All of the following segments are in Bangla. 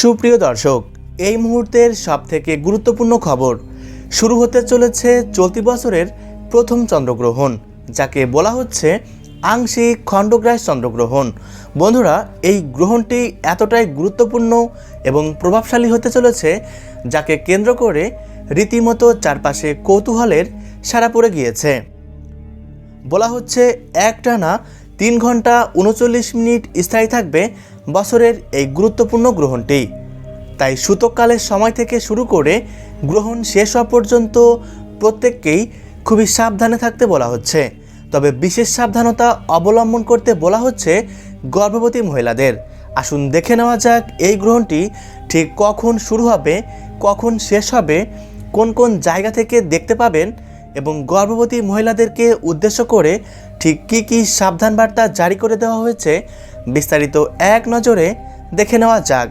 সুপ্রিয় দর্শক, এই মুহূর্তের সবথেকে গুরুত্বপূর্ণ খবর। শুরু হতে চলেছে চলতি বছরের প্রথম চন্দ্রগ্রহণ, যাকে বলা হচ্ছে আংশিক খণ্ডগ্রাস চন্দ্রগ্রহণ। বন্ধুরা, এই গ্রহণটি এতটাই গুরুত্বপূর্ণ এবং প্রভাবশালী হতে চলেছে, যাকে কেন্দ্র করে রীতিমতো চারপাশে কৌতূহলের সারা পড়ে গিয়েছে। বলা হচ্ছে একটানা তিন ঘণ্টা উনচল্লিশ মিনিট স্থায়ী থাকবে বছরের এই গুরুত্বপূর্ণ গ্রহণটি। তাই সূতককালের সময় থেকে শুরু করে গ্রহণ শেষ হওয়া পর্যন্ত প্রত্যেককেই খুবই সাবধানে থাকতে বলা হচ্ছে। তবে বিশেষ সাবধানতা অবলম্বন করতে বলা হচ্ছে গর্ভবতী মহিলাদের। আসুন দেখে নেওয়া যাক এই গ্রহণটি ঠিক কখন শুরু হবে, কখন শেষ হবে, কোন কোন জায়গা থেকে দেখতে পাবেন এবং গর্ভবতী মহিলাদেরকে উদ্দেশ্য করে ঠিক কী কী সাবধান বার্তা জারি করে দেওয়া হয়েছে, বিস্তারিত এক নজরে দেখে নেওয়া যাক।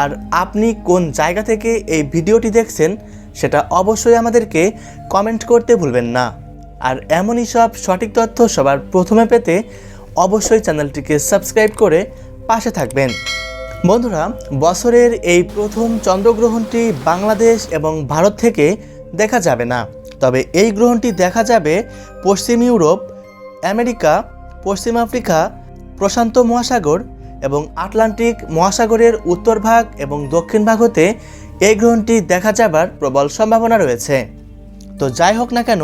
আর আপনি কোন জায়গা থেকে এই ভিডিওটি দেখছেন, সেটা অবশ্যই আমাদেরকে কমেন্ট করতে ভুলবেন না। আর এমনই সব সঠিক তথ্য সবার প্রথমে পেতে অবশ্যই চ্যানেলটিকে সাবস্ক্রাইব করে পাশে থাকবেন। বন্ধুরা, বছরের এই প্রথম চন্দ্রগ্রহণটি বাংলাদেশ এবং ভারত থেকে দেখা যাবে না। তবে এই গ্রহণটি দেখা যাবে পশ্চিম ইউরোপ, আমেরিকা, পশ্চিম আফ্রিকা, প্রশান্ত মহাসাগর এবং আটলান্টিক মহাসাগরের উত্তর ভাগ এবং দক্ষিণ ভাগ হতে এই গ্রহণটি দেখা যাবার প্রবল সম্ভাবনা রয়েছে। তো যাই হোক না কেন,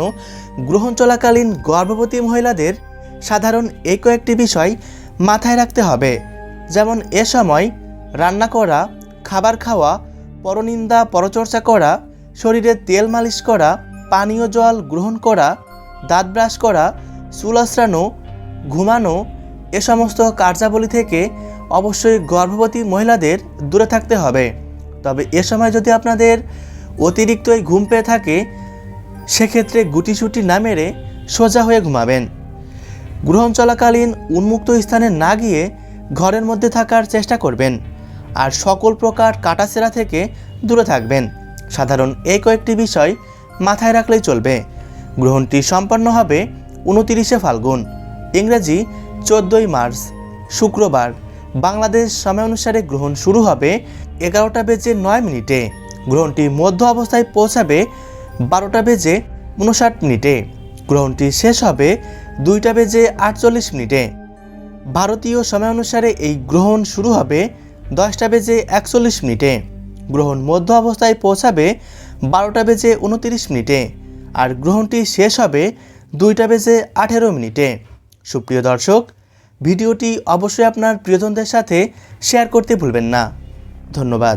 গ্রহণ চলাকালীন গর্ভবতী মহিলাদের সাধারণ এই কয়েকটি বিষয় মাথায় রাখতে হবে। যেমন এ সময় রান্না করা, খাবার খাওয়া, পরনিন্দা, পরচর্চা করা, শরীরে তেল মালিশ করা পানীয় জল গ্রহণ করা, দাঁত ব্রাশ করা, চুল আশ্রানো ঘুমানো এ সমস্ত কার্যাবলী থেকে অবশ্যই গর্ভবতী মহিলাদের দূরে থাকতে হবে। তবে এ সময় যদি আপনাদের অতিরিক্ত এই ঘুম পেয়ে থাকে, সেক্ষেত্রে গুটিসুটি না মেরে সোজা হয়ে ঘুমাবেন। গ্রহণ চলাকালীন উন্মুক্ত স্থানে না গিয়ে ঘরের মধ্যে থাকার চেষ্টা করবেন। আর সকল প্রকার কাটাছেঁড়া থেকে দূরে থাকবেন। সাধারণ এই কয়েকটি বিষয় মাথায় রাখলেই চলবে। গ্রহণটি সম্পন্ন হবে উনতিরিশে ফাল্গুন, ইংরেজি, চোদ্দোই মার্চ, শুক্রবার। বাংলাদেশ সময় অনুসারে গ্রহণ শুরু হবে এগারোটা বেজে নয় মিনিটে। গ্রহণটি মধ্য অবস্থায় পৌঁছাবে বারোটা বেজে উনষাট মিনিটে। গ্রহণটি শেষ হবে দুইটা বেজে আটচল্লিশ মিনিটে। ভারতীয় সময় অনুসারে এই গ্রহণ শুরু হবে দশটা বেজে একচল্লিশ মিনিটে। গ্রহণ মধ্য অবস্থায় পৌঁছাবে বারোটা বেজে উনতিরিশ মিনিটে আর গ্রহণটি শেষ হবে দুইটা বেজে আঠেরো মিনিটে। সুপ্রিয় দর্শক, ভিডিওটি অবশ্যই আপনার প্রিয়জনদের সাথে শেয়ার করতে ভুলবেন না। ধন্যবাদ।